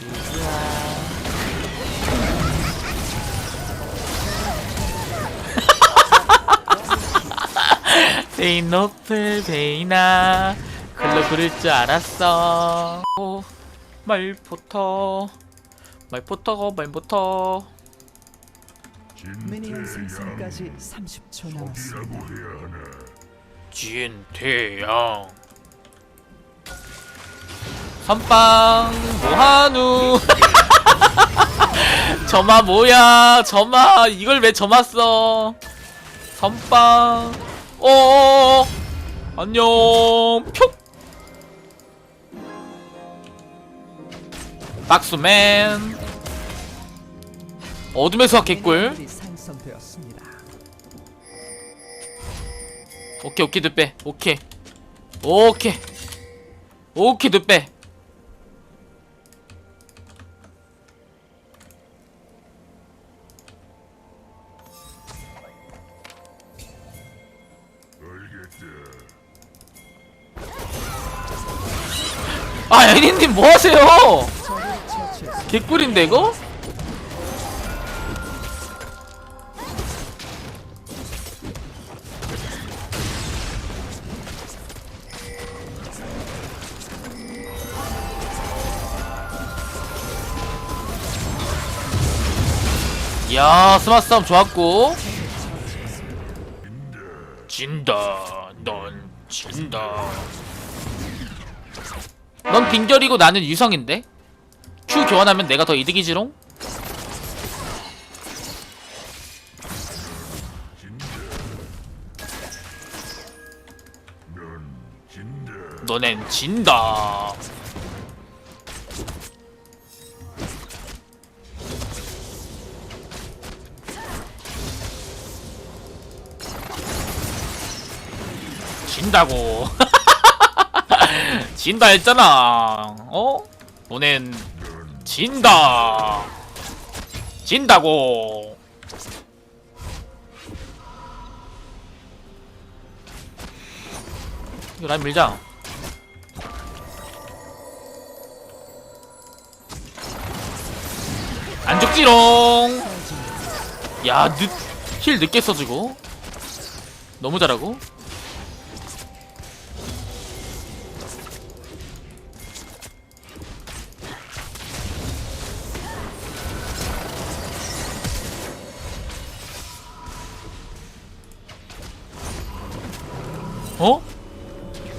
베인 노플 베이나 글로 부를 줄 알았어. 오, 말포터. 말포터고 말포터. 미니언 생성까지 30초 남았습니다. 진태양 선빵 뭐하누. 점아 뭐야? 점아 이걸 왜써 선빵. 어어어 안녕. 표. 박수맨. 어둠의 수학 개꿀. 미니언이 생성되었습니다. 오케이 오케이 늑배. 오케이. 오케이. 오케이 늑배 개꿀인데 이거? 이야 스마트 싸움 좋았고. 진다 넌 진다. 넌 빈결이고 나는 유성인데 교환하면 내가 더 이득이지롱? 너넨 진다. 진다고. 진다 했잖아. 어? 너넨 진다. 진다고. 이거 라인 밀자. 안 죽지롱. 야, 늦, 힐 늦게 써주고. 너무 잘하고.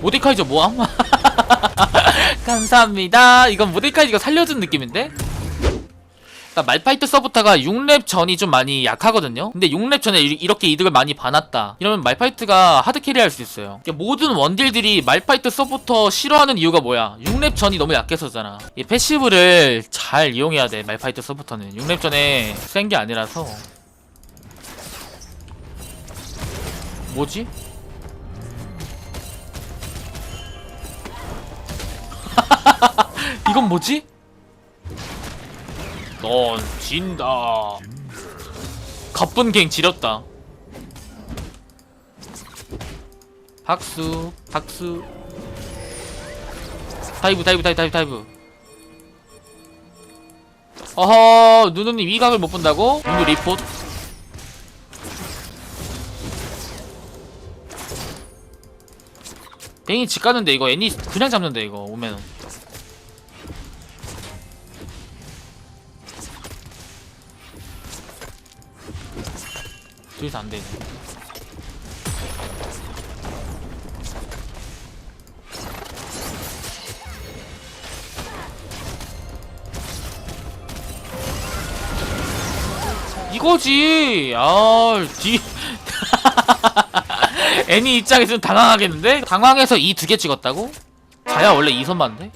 모데카이저 뭐함? 감사합니다. 이건 모데카이저가 살려준 느낌인데? 그러니까 말파이트 서부터가 6렙 전이 좀 많이 약하거든요. 근데 6렙 전에 이- 이렇게 이득을 많이 봐놨다. 이러면 말파이트가 하드 캐리 할 수 있어요. 모든 원딜들이 말파이트 서부터 싫어하는 이유가 뭐야? 6렙 전이 너무 약해서잖아. 이 패시브를 잘 이용해야 돼. 말파이트 서부터는 6렙 전에 센 게 아니라서. 뭐지? 이건 뭐지? 넌 진다. 가쁜 갱 지렸다. 박수, 박수. 다이브, 다이브, 다이브, 다이브, 다이브. 어허, 누누님 이 각을 못 본다고? 누누 리포트. 갱이 집 가는데 이거 애니 그냥 잡는데 이거 오면은. 둘이서 안 되네. 이거지. 아, 뒤. 애니 입장에서는 당황하겠는데? 당황해서 이 두 개 찍었다고? 자야 원래 이선 맞는데?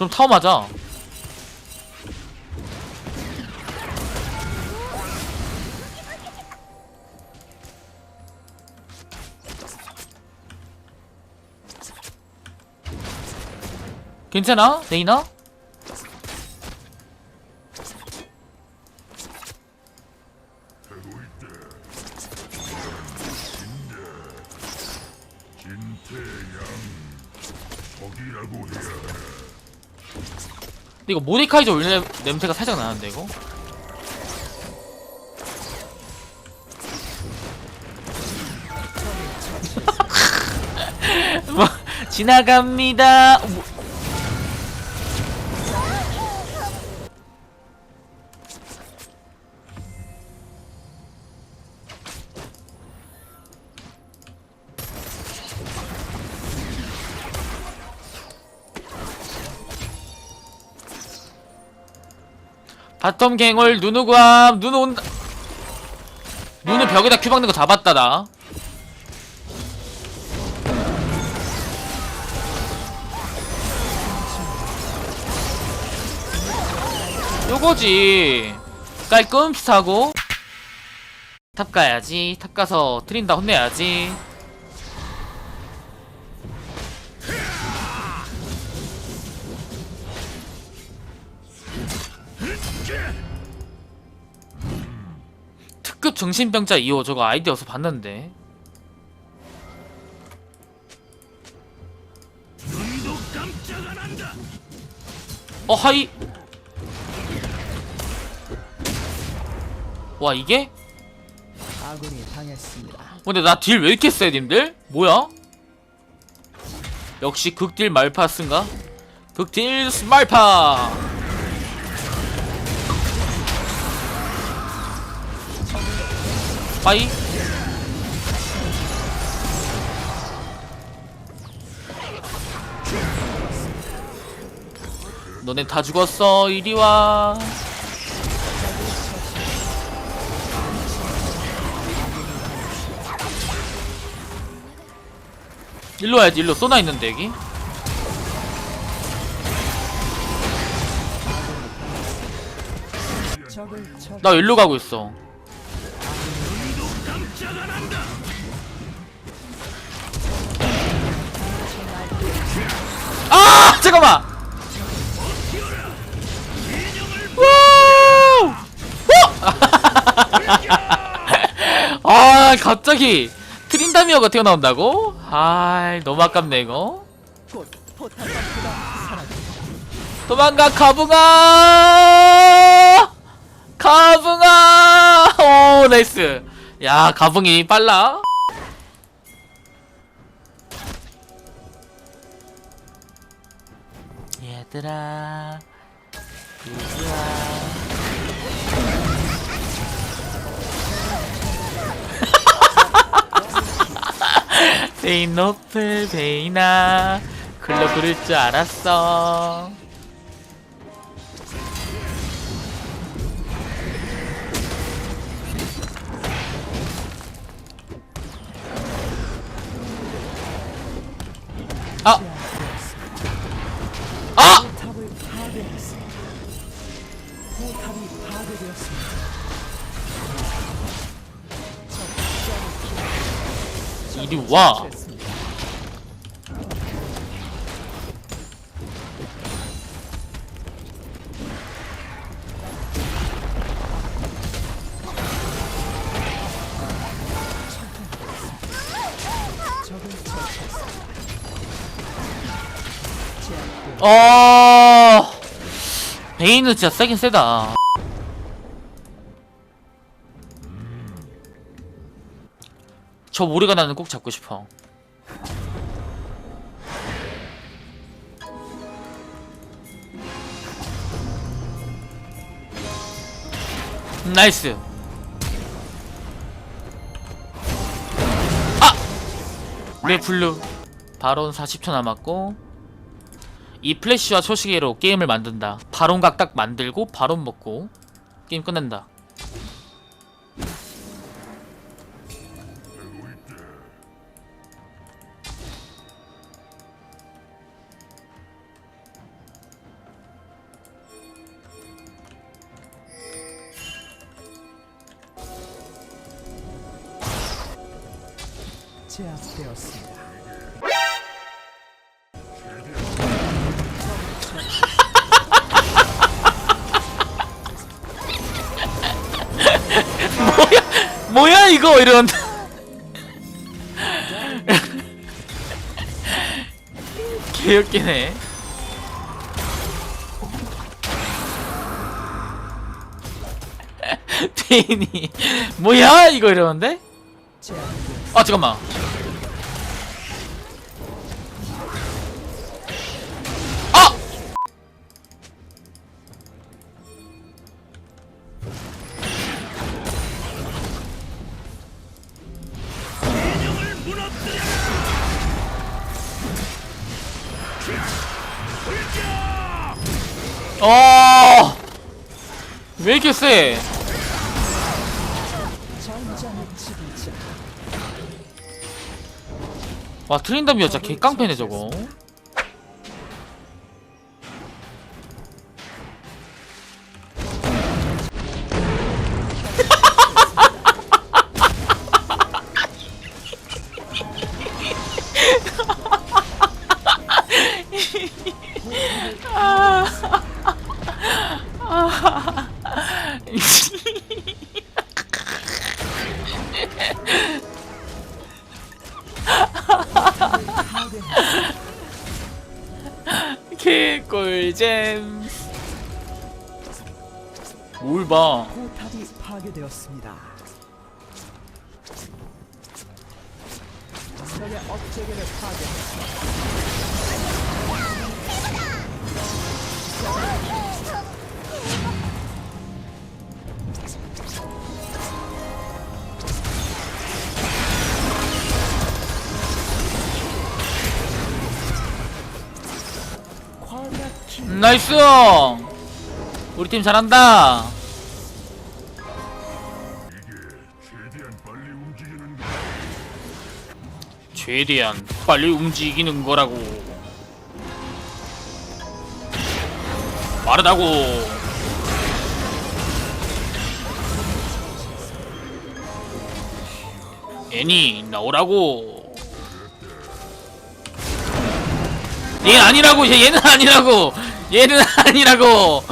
그럼 타오마자 괜찮아? 레이나? 거기라고 해야 해. 근데 이거 모데카이저 원래 냄새가 살짝 나는데 이거? 뭐, 지나갑니다. 어, 뭐. 바텀 갱을 누누 구함 누누 온다 누누 벽에다 큐 박는 거 잡았다 나. 요거지. 깔끔 비슷하고. 탑 가야지. 탑 가서 트린다 혼내야지 특급 정신병자 2호 저거 아이디 어서 봤는데 어 하이 와 이게? 아군이 당했습니다. 근데 나 딜 왜 이렇게 세 님들? 뭐야? 역시 극딜 말파스인가? 극딜 스말파 빠이. 너네 다 죽었어 이리와. 일로 와야지 일로. 쏘나 있는데 여기? 나 일로 가고 있어 아 잠깐만! 아 갑자기 트린다미어가 튀어나온다고? 아 너무 아깝네 이거. 도망가 가붕아! 가붕아! 오 나이스 야 가붕이 빨라. 얘들아 얘들아. 베인 노플 베이나 글로 그릴 줄 알았어 아! 아! 이리 와 어. 베인은 진짜 세긴 세다. 저 모리가 나는 꼭 잡고 싶어. 나이스. 아! 왜 블루. 바론 40초 남았고 이 플래시와 초시계로 게임을 만든다. 바론각 딱 만들고 바론 먹고 게임 끝낸다. 이거 이런. 개웃기네. 테인이 뭐야 이거 이러는데? 아 잠깐만. 어! 왜 이렇게 세? 와 트린다미어 진짜 개깡패네 저거 개꿀잼 뭘 봐 포탑이 파괴되었습니다. 적의 업체계를 파괴했습니다. 나이스! 우리 팀 잘한다. 최대한 빨리 움직이는 거라고. 빠르다고. 애니 나오라고. 얘는 아니라고 얘- 얘는 아니라고 얘는 아니라고.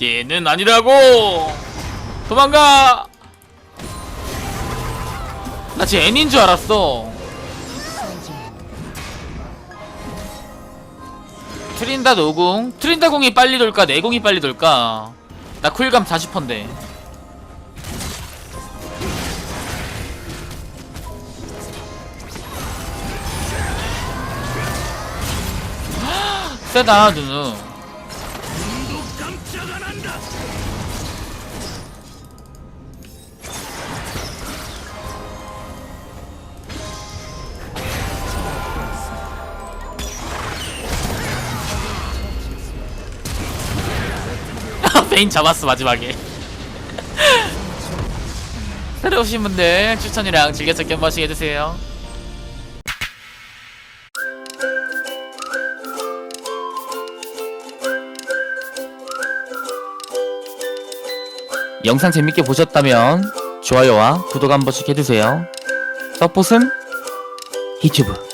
얘는 아니라고. 도망가. 나 지금 애니인 줄 알았어. 트린다 노궁. 트린다 궁이 빨리 돌까? 내궁이 빨리 돌까? 나 쿨감 40%인데. 세다 누누 베인 잡았어 마지막에. 새로 오신 분들 추천이랑 즐겨찾기 한 번씩 해주세요. 영상 재밌게 보셨다면 좋아요와 구독 한 번씩 해주세요. 서폿은 유튜브